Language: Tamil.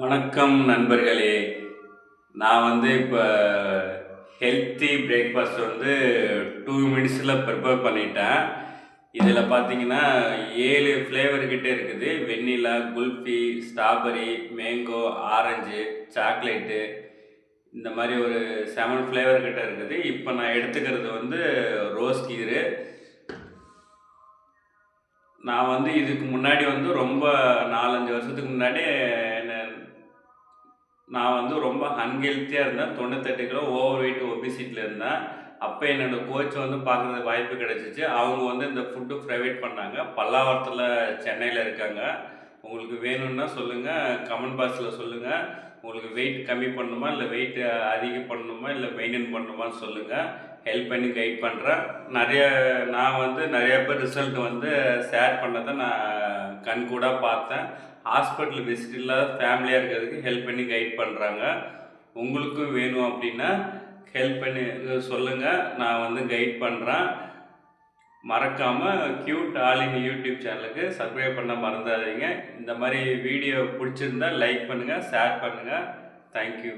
வணக்கம் நண்பர்களே. நான் வந்து இப்போ ஹெல்த்தி பிரேக்ஃபாஸ்ட் வந்து டூ மினிட்ஸில் ப்ரிப்பேர் பண்ணிட்டேன். இதில் பார்த்தீங்கன்னா ஏழு ஃப்ளேவர்கிட்டே இருக்குது. Vanilla kulfi strawberry mango orange chocolate இந்த மாதிரி ஒரு செவன் ஃப்ளேவர்கிட்ட இருக்குது. இப்போ நான் எடுத்துக்கிறது வந்து ரோஸ் கீரு. நான் வந்து இதுக்கு முன்னாடி வந்து ரொம்ப நாலஞ்சு வருஷத்துக்கு முன்னாடி நான் வந்து ரொம்ப அன்ஹெல்த்தியாக இருந்தேன். தொண்ணூத்தெட்டு கிலோ ஓவர் வெயிட் ஒபிசிட்டியில் இருந்தேன். அப்போ என்னோட கோச் வந்து பார்க்குறது வாய்ப்பு கிடச்சிச்சு. அவங்க வந்து இந்த ஃபுட்டு ப்ரொவைட் பண்ணாங்க. பல்லாவரத்தில் சென்னையில் இருக்காங்க. உங்களுக்கு வேணும்னா சொல்லுங்கள் கமெண்ட் பாக்ஸில் சொல்லுங்கள் உங்களுக்கு வெயிட் கம்மி பண்ணணுமா இல்லை வெயிட் அதிகம் பண்ணணுமா இல்லை மெயின்டைன் பண்ணணுமான்னு சொல்லுங்கள் ஹெல்ப் பண்ணி கைட் பண்ணுறேன் நிறைய நான் வந்து நிறைய பேர் ரிசல்ட் வந்து ஷேர் பண்ணதை நான் கண்கூடாக பார்த்தேன். ஹாஸ்பிட்டல் விசிட் இல்லாத ஃபேமிலியாக இருக்கிறதுக்கு ஹெல்ப் பண்ணி கைட் பண்ணுறாங்க உங்களுக்கும் வேணும் அப்படின்னா ஹெல்ப் பண்ணி சொல்லுங்கள் நான் வந்து கைட் பண்ணுறேன் மறக்காமல் க்யூட் ஆலின் யூடியூப் சேனலுக்கு சப்ஸ்கிரைப் பண்ண மறந்துடாதீங்க. இந்த மாதிரி வீடியோ பிடிச்சிருந்தா லைக் பண்ணுங்கள் ஷேர் பண்ணுங்கள் தேங்க்யூ